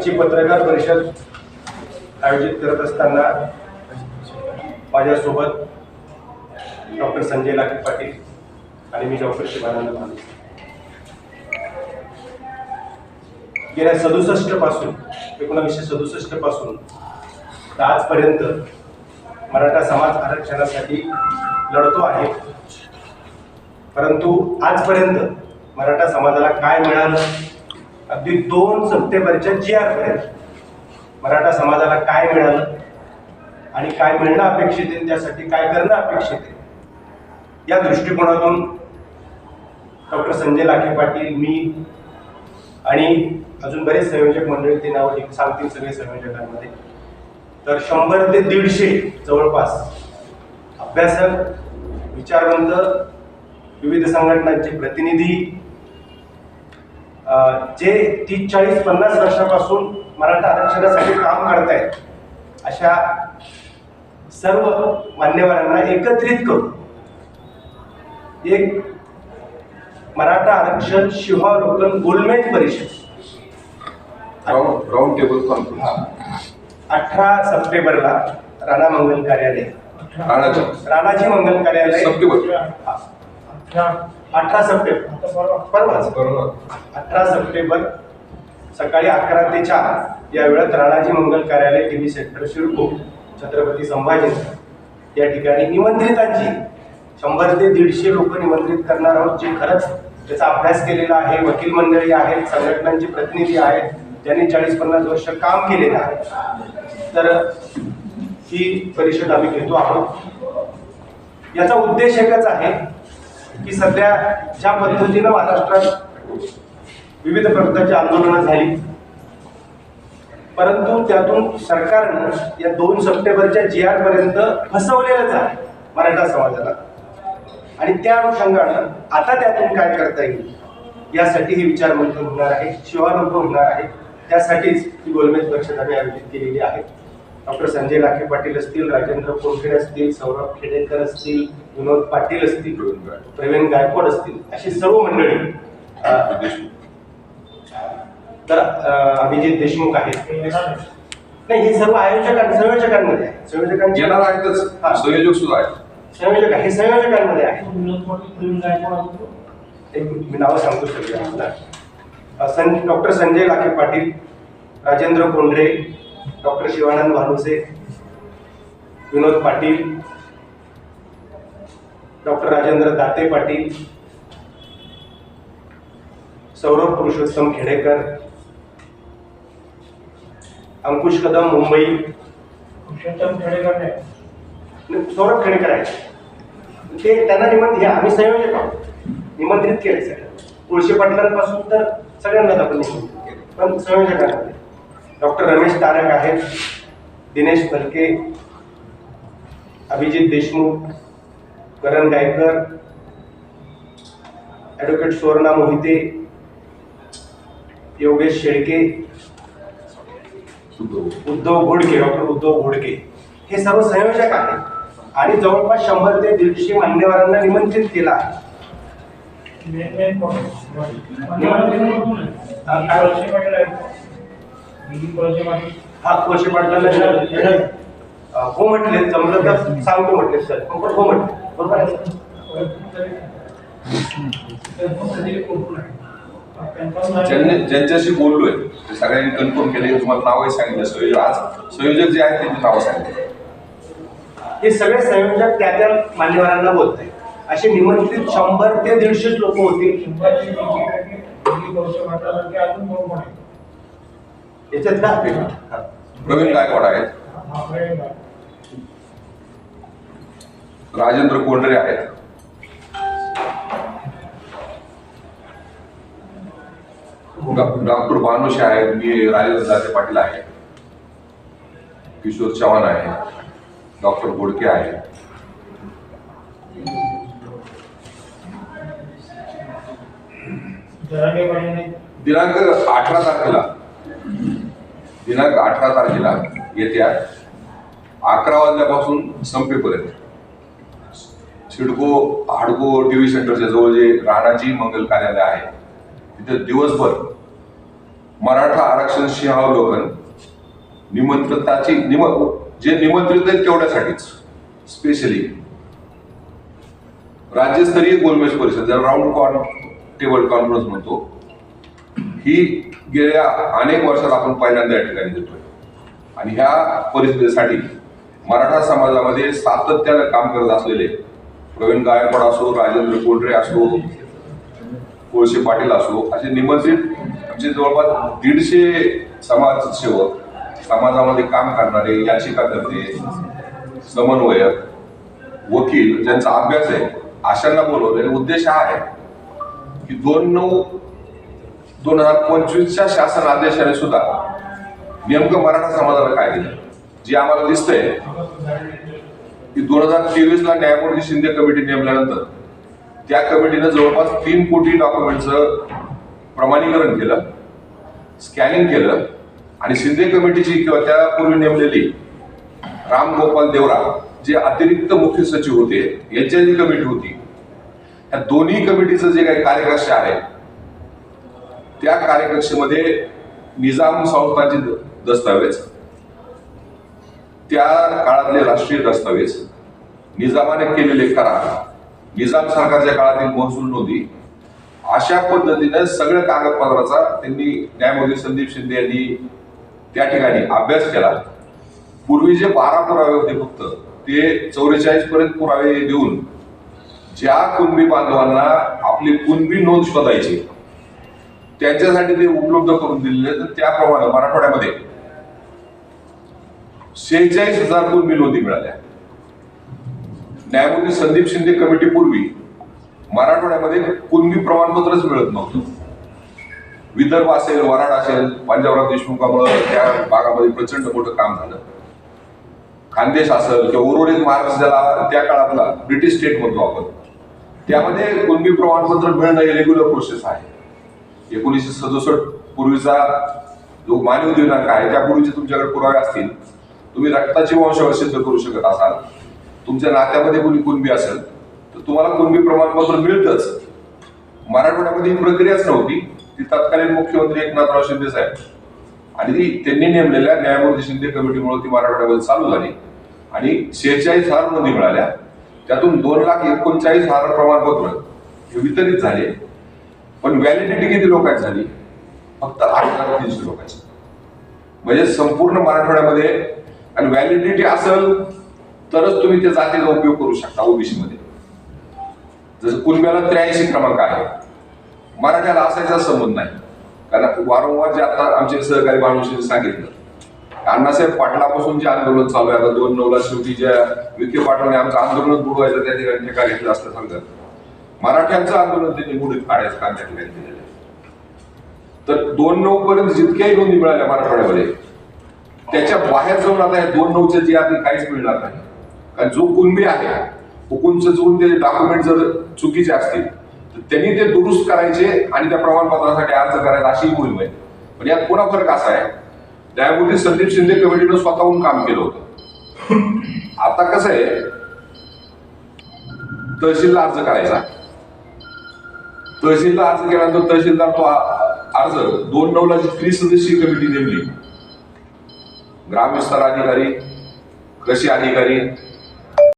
आजची पत्रकार परिषद आयोजित करत असताना माझ्यासोबत डॉक्टर संजय लाखे पाटील आणि मी डॉक्टर शिवानंद माने. गेल्या सदुसष्टपासून एकोणावीसशे सदुसष्टपासून आजपर्यंत मराठा समाज आरक्षणासाठी लढतो आहे. परंतु आजपर्यंत मराठा समाजाला काय मिळालं? अगदी दोन सप्टेंबरच्या जी आर पर्यंत मराठा समाजाला काय मिळालं आणि काय मिळणं अपेक्षित आहे त्यासाठी काय करणं अपेक्षित आहे? या दृष्टिकोनातून डॉक्टर संजय लाखे पाटील मी आणि अजून बरेच संयोजक मंडळी ते नाव सांगतील सगळे संयोजकांमध्ये. तर शंभर ते दीडशे जवळपास अभ्यासक विचारवंत विविध संघटनांचे प्रतिनिधी जे तीस चाळीस पन्नास वर्षापासून मराठा आरक्षणासाठी काम करतायत अशा सर्व मान्यवरांना एकत्रित करून एक मराठा आरक्षण शिवावलोकन गोलमेज परिषद. Round table conference. अठरा सप्टेंबरला राणा मंगल कार्यालय. राणाजी. मंगल कार्यालय. सप्टेंबर. अठरा सप्टेंबर. परवाच बरोबर अठरा सप्टेंबर सकाळी अकरा ते चार. या वेळात राणाजी मंगल कार्यालय T V centre CIDCO Chhatrapati Sambhaji या ठिकाणी निमंत्रितांची शंभर ते दीडशे लोक निमंत्रित करणार आहोत जे खरंच त्याचा अभ्यास केलेला आहे वकील मंडळी आहेत संघटनांचे प्रतिनिधी आहेत ज्यांनी चाळीस पन्नास वर्ष काम केलेलं आहे. तर ही परिषद आम्ही घेतो आहोत. याचा उद्देश एकच आहे की सध्या ज्या पद्धतीनं महाराष्ट्रात विविध प्रकारची आंदोलनं झाली परंतु त्यातून सरकारनं या दोन सप्टेंबरच्या जी आर पर्यंत फसवलेलंच आहे मराठा समाजाला. आणि त्या अनुषंगानं आता त्यातून काय करता येईल यासाठी हे विचार होणार आहे शिवालोक होणार आहे त्यासाठीच ही गोलमेज परिषद आम्ही आयोजित केलेली आहे. डॉक्टर संजय लाखे पाटील असतील राजेंद्र कोणखेडे असतील सौरभ खेडेकर असतील विनोद पाटील असतील प्रवीण गायकवाड असतील अशी सर्व मंडळी. तर अभिजित देशमुख आहेत. नाही हे सर्व आयोजकां संयोजकांमध्ये आहे संयोजकांची हा. संयोजक सुद्धा आहेत. संयोजक हे संयोजकांमध्ये आहे एक मी नावं सांगतो सगळे doctor Sanjay Lakhe Patil Rajendra Kondhare doctor Shivanand Bhanuse Vinod Patil doctor Rajendra Date Patil Saurabh Purushottam Khedekar Ankush Kadam Mumbai. Saurabh Khedekar आहे ते त्यांना निमंत्रित हे आम्ही संयोजक आहोत. निमंत्रित केले सगळं. तुळशी पाटलांपासून तर सगळ्यांनाच आपण निमंत्रित केले. पण डॉक्टर रमेश तारक आहेत दिनेश फलके अभिजित देशमुख करण गायकर ॲडव्होकेट सुवर्णा मोहिते योगेश शेळके उद्धव घोडके डॉक्टर उद्धव घोडके. हे सर्व संयोजक आहेत. आणि जवळपास शंभर ते दीडशे मान्यवरांना निमंत्रित केलं आहे. हा कोळशे पाटलांना अ, हो म्हटले जमलं तर सांगतो म्हटले सर. पण हो म्हटले. बरोबर आहे ज्यांच्याशी बोललोय ते सगळ्यांनी कन्फर्म केले तुम्हाला नावही सांगितलं संयोजक आज संयोजक जे आहेत त्यांची नावं सांगितलं. हे सगळे संयोजक त्या त्या मान्यवरांना बोलत आहेत असे निमंत्रित शंभर ते दीडशेच लोक होतील याच्यात. हा. प्रवीण गायकवाड आहेत. राजेंद्र कोंडरे आहेत. डॉ- डॉक्टर भानुशे आहेत. मी राजेंद्र दाते पाटील आहे. किशोर चव्हाण आहे. डॉक्टर गोडके आहे दिनांक अठरा तारखेला. दिनांक अठरा तारखेला येत्या अकरा वाजल्यापासून संपेपर्यंत. सिडको हाडको टी व्ही सेंटरच्या जवळ जे राणाजी मंगल कार्यालय आहे तिथे दिवसभर मराठा आरक्षण सिंहावलोकन निमंत्रताची निम जे निमंत्रित आहेत तेवढ्यासाठीच स्पेशली राज्यस्तरीय गोलमेज परिषद ज्याला राऊंड कॉन टेबल कॉन्फरन्स म्हणतो ही गेल्या अनेक वर्षात आपण पहिल्यांदा या ठिकाणी देतोय आणि ह्या परिस्थितीसाठी मराठा समाजामध्ये सातत्यानं काम करत असलेले प्रवीण गायकवाड असो राजेंद्र कोंढरे असो कोळशे पाटील असो असे निमंत्रित आमचे जवळपास दीडशे समाजसेवक समाजामध्ये काम करणारे याचिकाकर्ते समन्वयक वकील ज्यांचा अभ्यास आहे अशांना बोलवले उद्देश हा आहे की दोन नऊ दोन हजार पंचवीसच्या शासन आदेशाने सुद्धा नेमकं मराठा समाजाला काय दिलं जे आम्हाला दिसतंय की दोन हजार तेवीस ला न्यायमूर्ती शिंदे कमिटी नेमल्यानंतर त्या कमिटीनं जवळपास तीन कोटी डॉक्युमेंटचं प्रमाणीकरण केलं स्कॅनिंग केलं आणि शिंदे कमिटीची किंवा त्यापूर्वी नेमलेली राम गोपाल देवरा जे अतिरिक्त मुख्य सचिव होते यांच्या जी कमिटी होती. या दोन्ही कमिटीचं जे काही कार्यकर्ष आहे त्या कार्यकक्षेमध्ये निजाम संस्थांचे दस्तावेज त्या काळातले राष्ट्रीय दस्तावेज निजामाने केलेले करार निजाम सरकारच्या काळातील महसूल नोंदी अशा पद्धतीने सगळ्या कागदपत्राचा त्यांनी न्यायमूर्ती संदीप शिंदे यांनी त्या ठिकाणी अभ्यास केला. पूर्वी जे बारा पुरावे होते फक्त ते चौवेचाळीस पर्यंत पुरावे देऊन ज्या कुणबी बांधवांना आपली कुणबी नोंद शोधायची त्यांच्यासाठी ते उपलब्ध करून दिलेले तर त्याप्रमाणे मराठवाड्यामध्ये शेहेचाळीस हजार कुणबी नोंदी मिळाल्या. न्यायमूर्ती संदीप शिंदे कमिटी पूर्वी मराठवाड्यामध्ये कुणबी प्रमाणपत्रच मिळत नव्हतं. विदर्भ असेल वराड असेल पंजाबराव देशमुखामुळे त्या भागामध्ये प्रचंड मोठं काम झालं. खानदेश असेल किंवा उर्वरित महाराष्ट्र ज्याला त्या काळातला ब्रिटिश स्टेट म्हणतो आपण त्यामध्ये कुणबी प्रमाणपत्र मिळणं हे रेग्युलर प्रोसेस आहे. एकोणीसशे सदुसष्ट पूर्वीचा जो मानव दिनांक आहे त्यापूर्वीचे तुमच्याकडे पुरावे असतील तुम्ही रक्ताची वंशावळ सिद्ध करू शकत असाल. तुमच्या नात्यामध्ये कोणी कुणबी असेल तर तुम्हाला कुणबी प्रमाणपत्र मिळतच. मराठवाड्यामध्ये ही प्रक्रियाच नव्हती. ती तत्कालीन मुख्यमंत्री एकनाथराव शिंदे साहेब. आणि ती त्यांनी नेमलेल्या न्यायमूर्ती शिंदे कमिटीमुळे ती मराठवाड्यामध्ये चालू झाली. आणि शेहेचाळीस हजार नोंदी मिळाल्या. त्यातून दोन लाख एकोणचाळीस हजार प्रमाणपत्र हे वितरित झाले. पण व्हॅलिडिटी किती लोकांची झाली? फक्त आठ हजार तीनशे लोकांची. म्हणजे संपूर्ण मराठवाड्यामध्ये आणि व्हॅलिडिटी असेल तरच तुम्ही त्या जातीचा उपयोग करू शकता ओबीसी मध्ये जसं कुणब्याला त्र्याऐंशी क्रमांक आहे. मराठ्याला असायचा संबंध नाही. कारण वारंवार जे आता आमचे सहकारी माणूस सांगितलं. अण्णासाहेब पाटलापासून जे आंदोलन चालू आहे आता दोन नऊला शेवटी ज्या विखे पाटलाने आमचं आंदोलन बुडवायचं त्या ठिकाणी घेतलं असलं असतं मराठ्यांचं आंदोलन त्यांनी बुडीत काढायचं काम त्या ठिकाणी केलेलं आहे. तर दोन नऊ पर्यंत जितक्याही नोंदी मिळाल्या मराठवाड्यामध्ये त्याच्या बाहेर जाऊन आता या दोन नऊच्या जी आधी काहीच मिळणार नाही. कारण जो कुणबी आहे हुकुमचं चुकून ते डॉक्युमेंट जर चुकीचे असतील तर त्यांनी ते दुरुस्त करायचे आणि त्या प्रमाणपत्रासाठी अर्ज करायचा अशी मोहीम आहे. पण यात पुन्हा फरक असा आहे? न्यायमूर्ती संदीप शिंदे कमिटीनं स्वतःहून काम केलं होतं. आता कसं आहे? तहसीलला अर्ज करायचा. तहसीलदार अर्ज केल्यानंतर तहसीलदार तो अर्ज दोन नऊला जी त्रिसदस्यीय कमिटी नेमली. ग्रामविस्तार अधिकारी कृषी अधिकारी